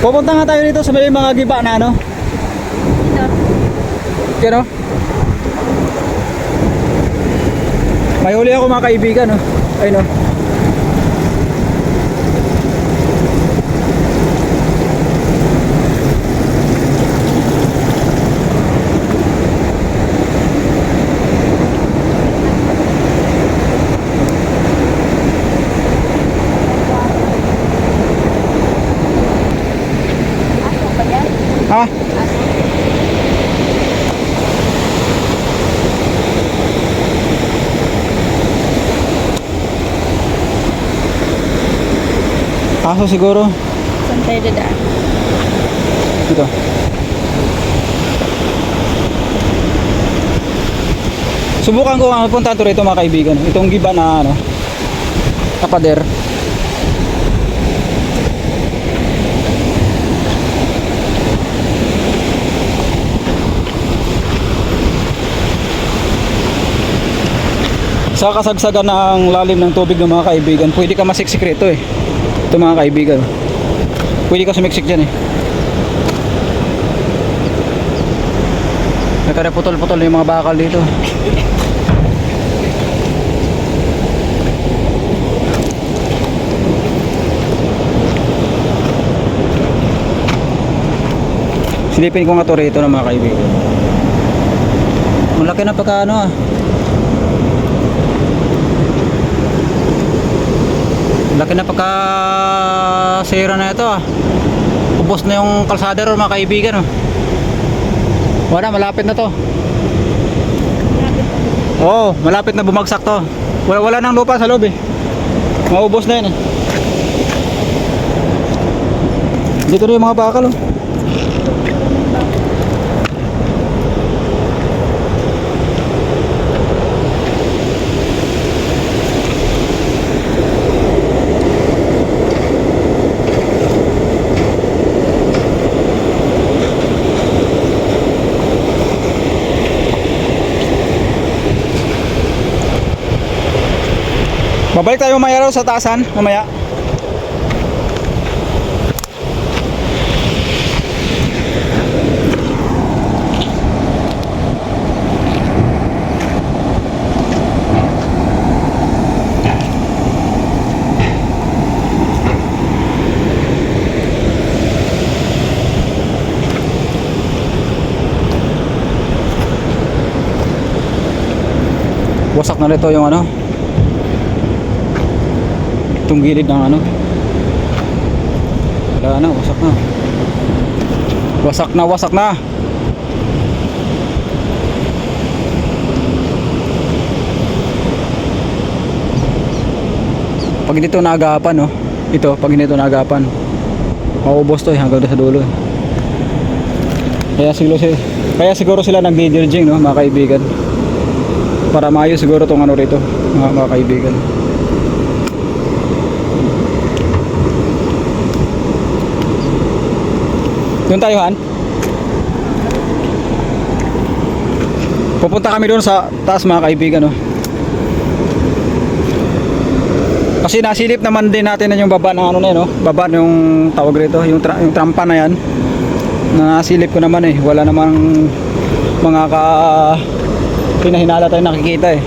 Pupunta nga tayo dito sa may mga giba na ano. Ito. Kano? May huli ako mga kaibigan no. Ay no. Aso Aso siguro. Saan tayo dadaan? Ito. Subukan ko ang punta to rito mga kaibigan. Itong giba na ano. Kapader. Sa kasagsagan ng lalim ng tubig ng mga kaibigan, pwede ka masiksik rito eh. Ito mga kaibigan. Pwede ka sumiksik dyan eh. Nagkareputol-putol yung mga bakal dito. Silipin ko nga to rito ng mga kaibigan. Malaki na pagka ano ah. Laki na pagka sira na ito ah. Ubos na yung kalsada ron mga kaibigan oh. Wala, malapit na to. Oo, malapit na bumagsak to. Wala, wala nang lupa sa loob eh. Maubos na yan eh. Dito na yung mga bakal oh. Babalik tayo mamaya raw sa taasan, mamaya. Wasak na nito yung ano, itong gilid ng ano. Wala na wasak na. Wasak na wasak na. Pag dito naagapan no ito pag dito naagapan maubos to eh hanggang sa dulo eh. kaya siguro sila kaya siguro sila nagdi-dirging no mga kaibigan. Para maayos siguro tong ano rito mga, mga kaibigan Doon tayo, Han. Pupunta kami doon sa taas mga kaibigan, no. Kasi nasilip naman din natin na yung baba ng ano na yun, no? Baba yung tawag rito, yung, tra- yung trampa na yan. Nasilip ko naman eh. Wala namang mga ka pinahinala tayo nakikita eh.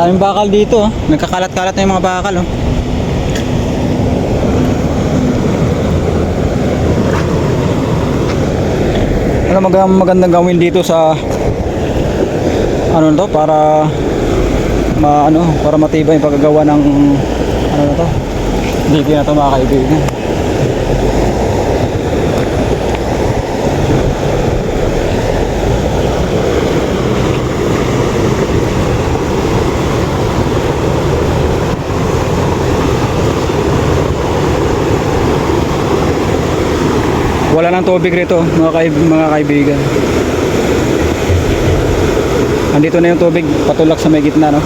Daming bakal dito, oh. nagkakalat-kalat na yung mga bakal. Oh. Ano mag magandang gawin dito sa ano to para ma ano para matibay yung paggagawa ng ano na to dito na to mga kaibigan wala tubig rito mga, kaib- mga kaibigan. Andito na yung tubig patulak sa may gitna no?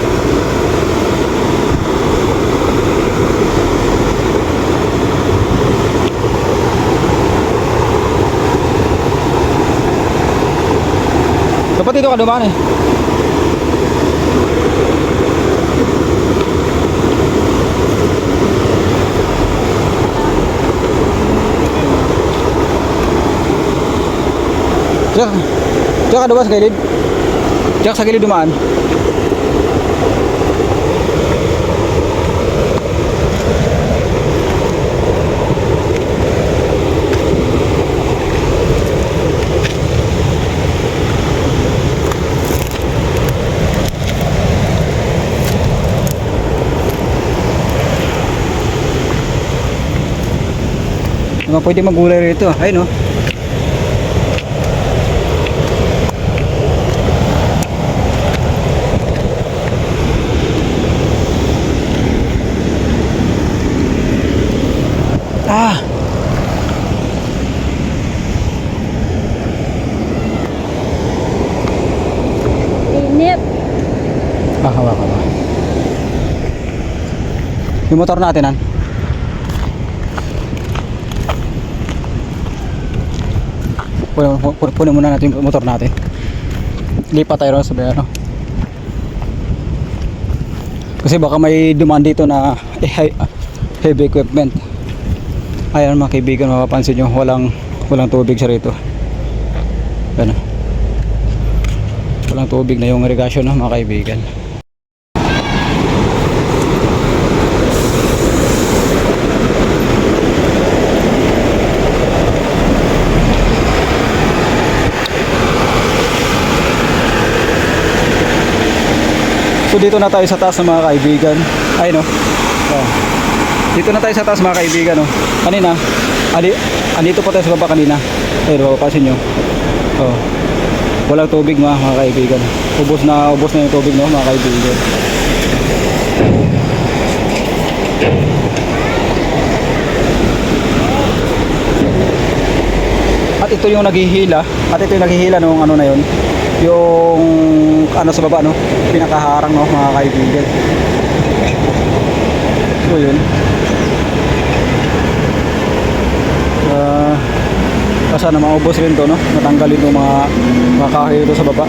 Dapat dito ka dumaan eh Diyan, diyan ka dumaan sa gilid. Diyan ka sa gilid dumaan. Mga pwede magulay rito. Ayun oh. Ah, hawakan mo. Yung motor natin, an? Punin, punin, muna natin yung motor natin. Lipat tayo ron sa ano. Kasi baka may dumaan dito na he- heavy equipment. Ayan mga kaibigan, mapapansin nyo, walang, walang tubig siya rito. Ano? Walang tubig na yung irrigation no, mga kaibigan. So dito na tayo sa taas ng mga kaibigan. Ay no. Oh. Dito na tayo sa taas mga kaibigan no. Kanina, ali, andito pa tayo sa baba kanina. Ayun, mapapansin nyo. Oh. Walang tubig mga, mga kaibigan. Ubos na, ubos na yung tubig no mga kaibigan. At ito yung naghihila, at ito yung naghihila nung ano na yun, yung ano sa baba no, pinakaharang no mga kaibigan. So yun. Ah, sana maubos rin to no, matanggalin yung mga mga dito sa baba.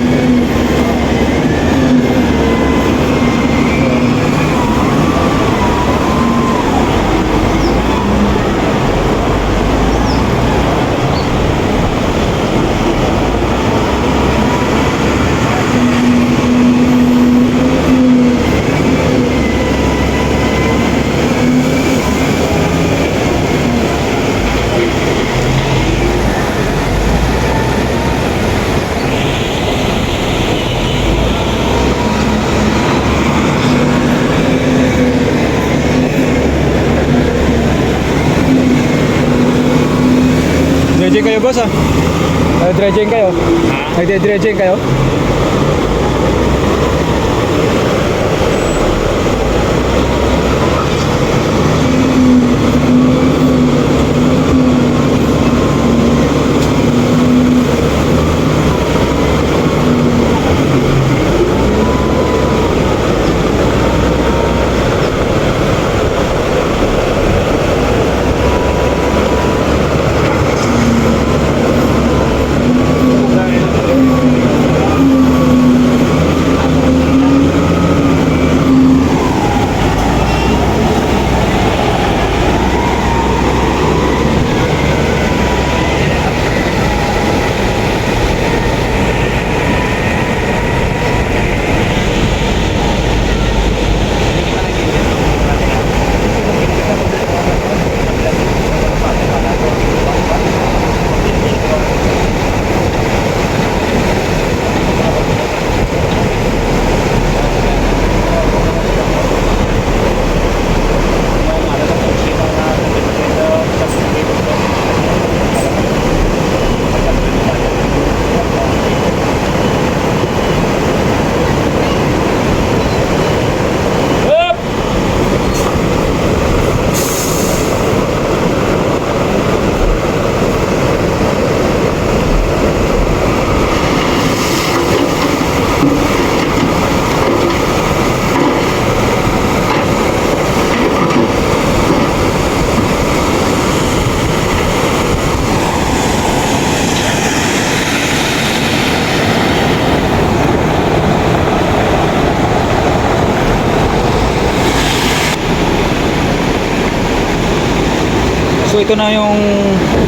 Dredging kayo boss ah. Uh, dredging kayo. Nagde-dredging kayo. So ito na yung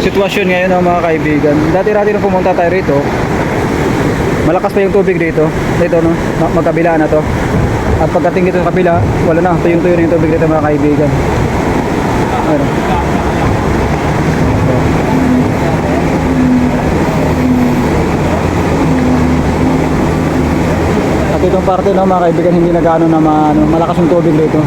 sitwasyon ngayon ng mga kaibigan. Dati-dati nung pumunta tayo rito, malakas pa yung tubig dito. Dito no, ma- magkabila na to. At pagdating dito sa kabila, wala na, tuyong-tuyo na yung tubig dito mga kaibigan. Ano? At itong parte ng mga kaibigan hindi na gaano na ma- ano, malakas yung tubig dito.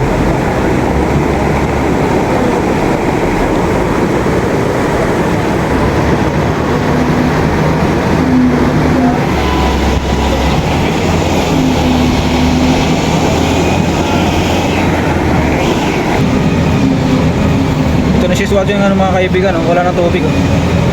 Siswado yung ano, mga kaibigan, oh. wala na tubig. Oh.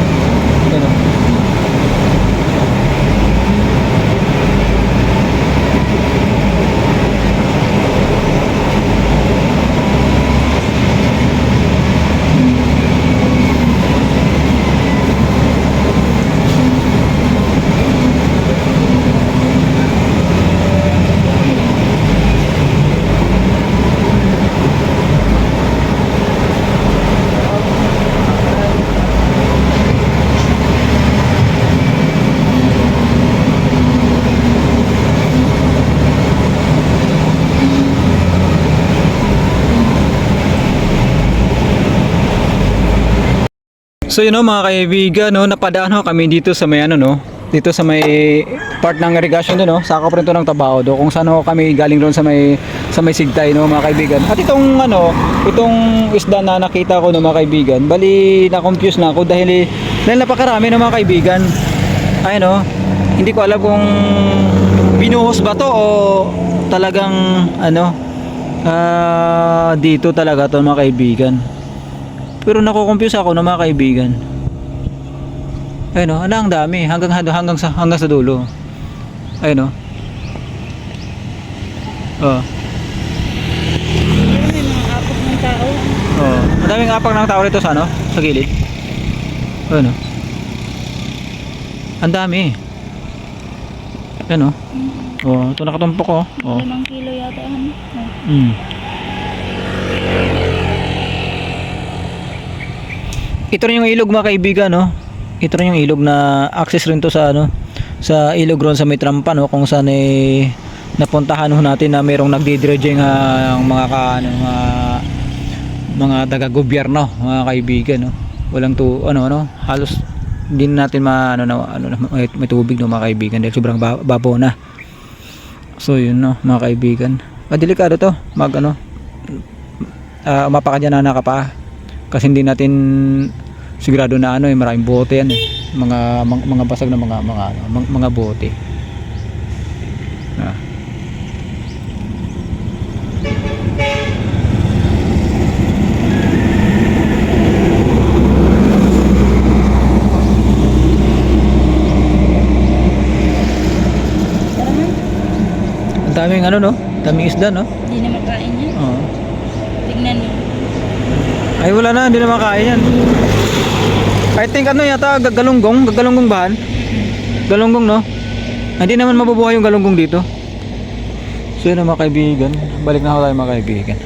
So yun know, mga kaibigan, no, napadaan ho kami dito sa may ano no, dito sa may part ng irrigation din no, sakop rin to ng Tabao do kung saan ho kami galing doon sa may sa may Sigtay no mga kaibigan. At itong ano, itong isda na nakita ko no mga kaibigan, bali na confuse na ako dahil dahil napakarami no mga kaibigan. Ay no, hindi ko alam kung binuhos ba to o talagang ano ah dito talaga to mga kaibigan. Pero nako-confuse ako ng mga kaibigan. Ayun oh, ano ang dami hanggang hanggang sa hanggang sa dulo. Ayun oh. Oh, May mga apok ng tao. oh. Madaming apak ng tao rito sa ano, sa gilid. Ayun oh. Ang dami. Ayun oh. Oh, ito nakatumpok oh. Oh. Limang kilo yata yan. Oh. Mm. Ito rin yung ilog mga kaibigan, no? Ito rin yung ilog na access rin to sa ano, sa ilog ron sa may trampa, no? Kung saan eh napuntahan natin na mayroong nagdidredging ang mga ka, ano, mga mga taga gobyerno, mga kaibigan, no? Walang to ano ano, halos hindi na natin ma ano, na, ano may, may tubig no mga kaibigan dahil sobrang ba- babaw na. So yun no, mga kaibigan. Madelikado to, mag ano, uh, mapaka dyan na nakapa. Kasi hindi natin sigurado na ano eh, maraming bote yan eh. Mga, mga, mga basag na mga, mga, ano, mga, mga bote. Ah. Daming ano no, daming isda no. Hindi na makain yan. Oo. Tignan mo. Ay wala na, hindi na makain yan. I think ano yata, gagalunggong, gagalunggong bahan. Galunggong no? Ah, Hindi naman mabubuhay yung galunggong dito. So yun mga kaibigan, balik na ako tayo mga kaibigan.